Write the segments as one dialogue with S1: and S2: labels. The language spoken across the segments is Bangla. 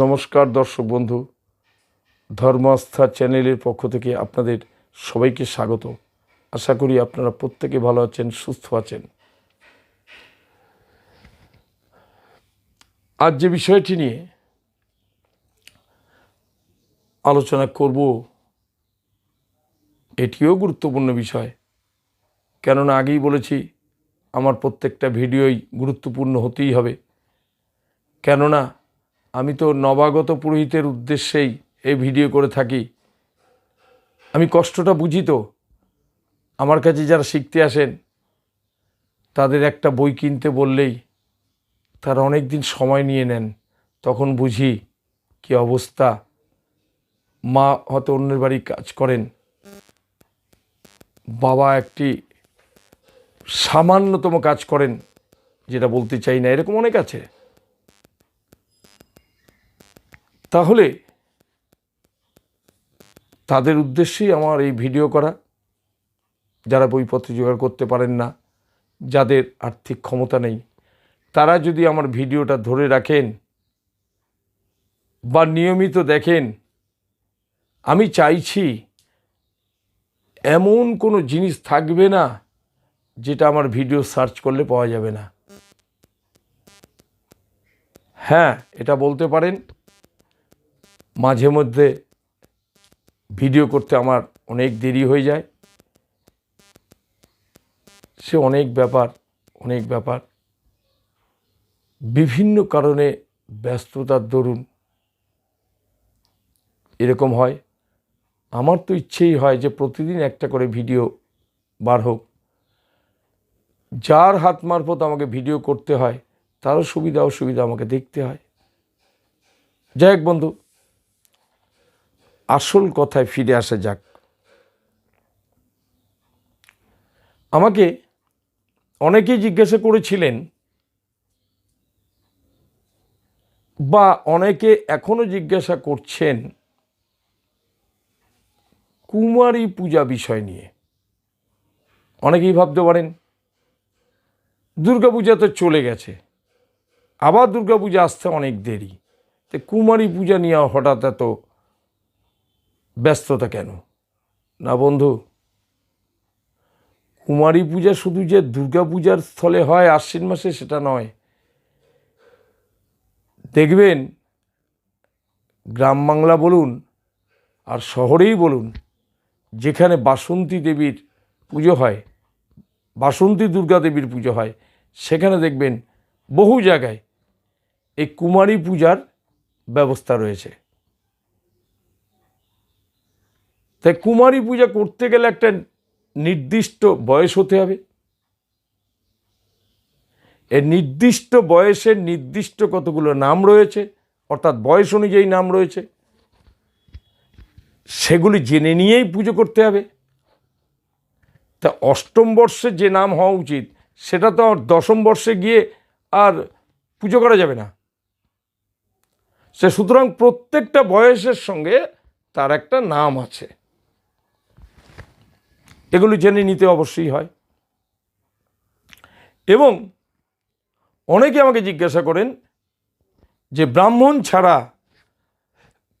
S1: নমস্কার দর্শক বন্ধু, ধর্মাস্থা চ্যানেলের পক্ষ থেকে আপনাদের সবাইকে স্বাগত। আশা করি আপনারা প্রত্যেকে ভালো আছেন, সুস্থ আছেন। আজ যে বিষয়টি নিয়ে আলোচনা করব, এটিও গুরুত্বপূর্ণ বিষয়। কেননা আগেই বলেছি, আমার প্রত্যেকটা ভিডিওই গুরুত্বপূর্ণ হতেই হবে। কেননা আমি তো নবাগত পুরোহিতের উদ্দেশ্যেই এই ভিডিও করে থাকি। আমি কষ্টটা বুঝি তো। আমার কাছে যারা শিখতে আসেন, তাদের একটা বই কিনতে বললেই তারা অনেক দিন সময় নিয়ে নেন। তখন বুঝি কি অবস্থা। মা হয়তো অন্যের বাড়ি কাজ করেন। বাবা একটি সামান্যতম কাজ করেন, যেটা বলতে চাই না। এরকম অনেক আছে। তাহলে তাদের উদ্দেশ্যেই আমার এই ভিডিও করা। যারা বইপত্র জোগাড় করতে পারেন না, যাদের আর্থিক ক্ষমতা নেই, তারা যদি আমার ভিডিওটা ধরে রাখেন বা নিয়মিত দেখেন, আমি চাইছি এমন কোনো জিনিস থাকবে না যেটা আমার ভিডিও সার্চ করলে পাওয়া যাবে না। হ্যাঁ এটা বলতে পারেন। মাঝে মধ্যে ভিডিও করতে আমার অনেক দেরি হয়ে যায়। সে অনেক ব্যাপার অনেক ব্যাপার। বিভিন্ন কারণে ব্যস্ততার দরুন এরকম হয়। আমার তো ইচ্ছেই হয় যে প্রতিদিন একটা করে ভিডিও বার হোক। যার হাত মারফত আমাকে ভিডিও করতে হয়, তারও সুবিধা অসুবিধা আমাকে দেখতে হয়। যাই হোক বন্ধু আসল কথায় ফিরে আসা যাক। আমাকে অনেকেই জিজ্ঞাসা করেছিলেন, বা অনেকে এখনও জিজ্ঞাসা করছেন কুমারী পূজা বিষয় নিয়ে। অনেকেই ভাবতে পারেন, দুর্গাপূজা তো চলে গেছে, আবার দুর্গাপূজা আসতে অনেক দেরি। তো কুমারী পূজা নিয়ে হঠাৎ এত ব্যস্ততা কেন? না বন্ধু, কুমারী পূজা শুধু যে দুর্গা পূজার স্থলে হয় আশ্বিন মাসে সেটা নয়। দেখবেন, গ্রাম বাংলা বলুন আর শহরেই বলুন, যেখানে বাসন্তী দেবীর পুজো হয়, বাসন্তী দুর্গা দেবীর পুজো হয়, সেখানে দেখবেন বহু জায়গায় এই কুমারী পূজার ব্যবস্থা রয়েছে। তাই কুমারী পূজা করতে গেলে একটা নির্দিষ্ট বয়স হতে হবে। এর নির্দিষ্ট বয়সের নির্দিষ্ট কতগুলো নাম রয়েছে, অর্থাৎ বয়স অনুযায়ী নাম রয়েছে, সেগুলি জেনে নিয়েই পুজো করতে হবে। তা অষ্টম বর্ষে যে নাম হওয়া উচিত, সেটা তো আর দশম বর্ষে গিয়ে আর পুজো করা যাবে না। সে সুতরাং প্রত্যেকটা বয়সের সঙ্গে তার একটা নাম আছে। এগুলো জেনে নিতে অবশ্যই হয়। এবং অনেকে আমাকে জিজ্ঞাসা করেন যে ব্রাহ্মণ ছাড়া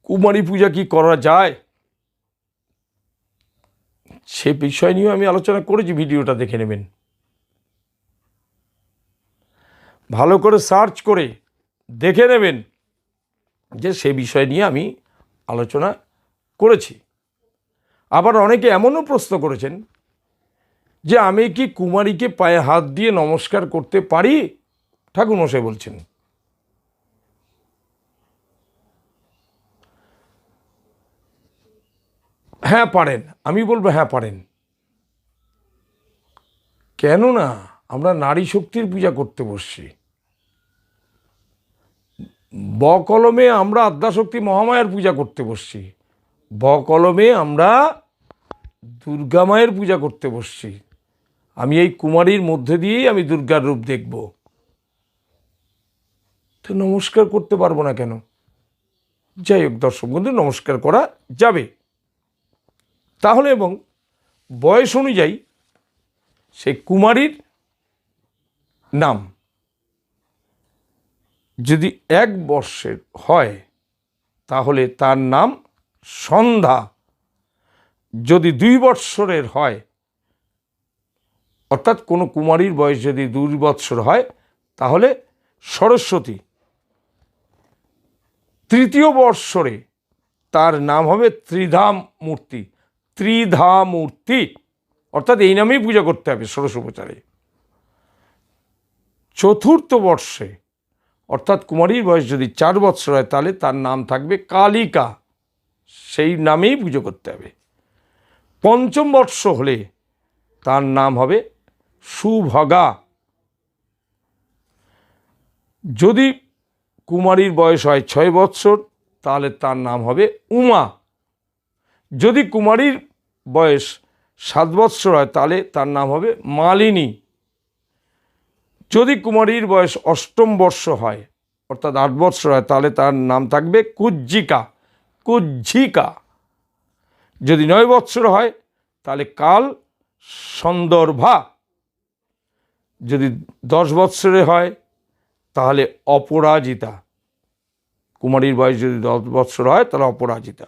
S1: কুমারী পূজা কি করা যায়? সে বিষয় নিয়েও আমি আলোচনা করেছি, ভিডিওটা দেখে নেবেন। ভালো করে সার্চ করে দেখে নেবেন যে সে বিষয় নিয়ে আমি আলোচনা করেছি। আবার অনেকে এমনও প্রশ্ন করেছেন যে আমি কি কুমারীকে পায়ে হাত দিয়ে নমস্কার করতে পারি? ঠাকুরমশাই বলছেন। হ্যাঁ পারেন। আমি বলব হ্যাঁ পারেন। কেন না আমরা নারী শক্তির পূজা করতে বসছি। ব কলমে আমরা আদ্যাশক্তি মহামায়ার পূজা করতে বসছি। ব কলমে আমরা দুর্গা মায়ের পূজা করতে বসছি। আমি এই কুমারীর মধ্যে দিয়েই আমি দুর্গার রূপ দেখব। তো নমস্কার করতে পারব না কেন? যাই হোক, দর্শক বন্ধু, নমস্কার করা যাবে। তাহলে এবং বয়স অনুযায়ী সেই কুমারীর নাম যদি এক বর্ষের হয়, তাহলে তার নাম সন্ধ্যা। যদি দুই বৎসরের হয়, অর্থাৎ কোনো কুমারীর বয়স যদি দুই বৎসর হয়, তাহলে সরস্বতী তৃতীয় বৎসরে তার নাম হবে ত্রিধাম মূর্তি ত্রিধা মূর্তি অর্থাৎ এই নামেই পূজা করতে হবে ষোড়শোপচারে। চতুর্থ বর্ষে, অর্থাৎ কুমারীর বয়স যদি চার বৎসর হয়, তাহলে তার নাম থাকবে কালিকা। সেই নামেই পুজো করতে হবে। পঞ্চম বর্ষ হলে তার নাম হবে সুভগা। যদি কুমারীর বয়স হয় ছয় বৎসর, তাহলে তার নাম হবে উমা। যদি কুমারীর বয়স সাত বৎসর হয়, তাহলে তার নাম হবে মালিনী। যদি কুমারীর বয়স অষ্টম বর্ষ হয়, অর্থাৎ আট বৎসর হয়, তাহলে তার নাম থাকবে কুজ্জিকা। কুজ্ঝিকা যদি নয় বৎসর হয়, তাহলে কাল সন্দর্ভা। যদি দশ বৎসরে হয়, তাহলে অপরাজিতা। কুমারীর বয়স যদি দশ বৎসর হয়, তাহলে অপরাজিতা।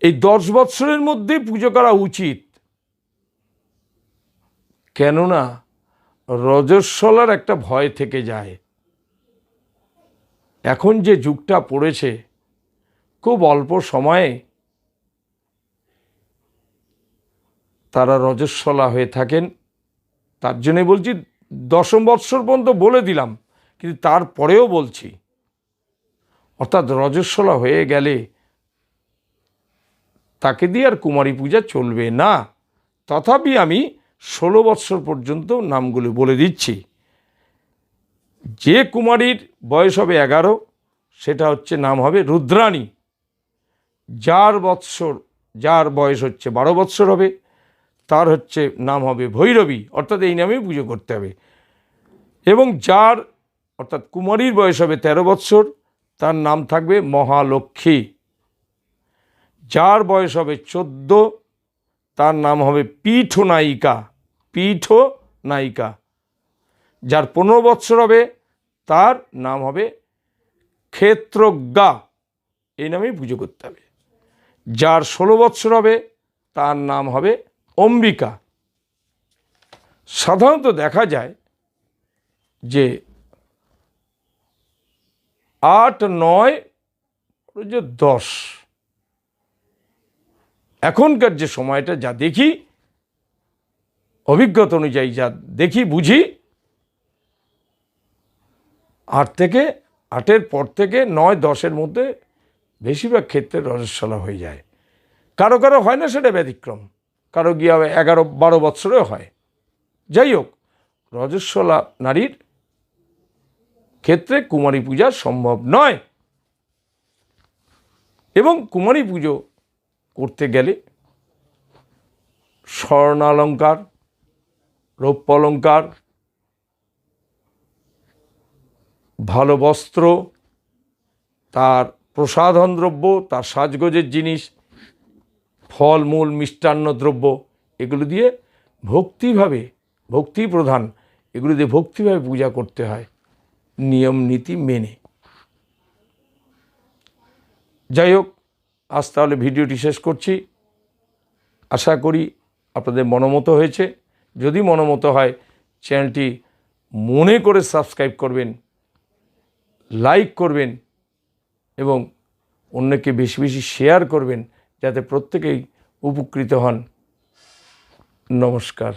S1: এই দশ বৎসরের মধ্যে পুজো করা উচিত। কেননা, রজস্বলার একটা ভয় থেকে যায়। এখন যে যুগটা পড়েছে খুব অল্প সময়ে তারা রজস্বলা হয়ে থাকেন। তার জন্যে বলছি, দশম বৎসর পর্যন্ত বলে দিলাম, কিন্তু তারপরেও বলছি, অর্থাৎ রজস্বলা হয়ে গেলে তাকে দিয়ে আর কুমারী পূজা চলবে না। তথাপি আমি ষোলো বৎসর পর্যন্ত নামগুলো বলে দিচ্ছি। যে কুমারীর বয়স হবে এগারো, সেটা হচ্ছে নাম হবে রুদ্রাণী। যার বৎসর, যার বয়স হচ্ছে বারো বৎসর হবে, তার হচ্ছে নাম হবে ভৈরবী। অর্থাৎ এই নামেই পুজো করতে হবে। এবং যার, অর্থাৎ কুমারীর বয়স হবে তেরো বৎসর, তার নাম থাকবে মহালক্ষ্মী। যার বয়স হবে চোদ্দ, তার নাম হবে পীঠ নায়িকা পীঠ নায়িকা যার পনেরো বৎসর হবে, তার নাম হবে ক্ষেত্রজ্ঞা। এই নামেই পুজো করতে হবে। যার ষোলো বৎসর হবে, তার নাম হবে অম্বিকা। সাধারণত দেখা যায় যে আট, নয় যে দশ। এখনকার যে সময়টা যা দেখি, অভিজ্ঞতা অনুযায়ী যা দেখি, বুঝি, আট থেকে আটের পর থেকে নয়, দশের মধ্যে বেশিরভাগ ক্ষেত্রে রজস্বলা হয়ে যায়। কারও কারও হয় না সেটা ব্যতিক্রম। কারও গিয়ে হবে এগারো, বারো বৎসরেও হয়। যাই হোক, রজস্বলা নারীর ক্ষেত্রে কুমারী পূজা সম্ভব নয়। এবং কুমারী পুজো করতে গেলে স্বর্ণালঙ্কার রৌপ্য অলঙ্কার ভালো বস্ত্র, তার প্রসাধন দ্রব্য তার সাজগোজের জিনিস ফলমূল মিষ্টান্ন দ্রব্য, এগুলো দিয়ে ভক্তিভাবে ভক্তি প্রধান এগুলো দিয়ে ভক্তিভাবে পূজা করতে হয়। নিয়ম, নীতি মেনে। যাই হোক, আজ তাহলে ভিডিওটি শেষ করছি। আশা করি আপনাদের মনোমত হয়েছে। যদি মনোমত হয়, চ্যানেলটি মনে করে সাবস্ক্রাইব করবেন, লাইক করবেন এবং অন্যকে বেশি বেশি শেয়ার করবেন যাতে প্রত্যেকেই উপকৃত হন। নমস্কার।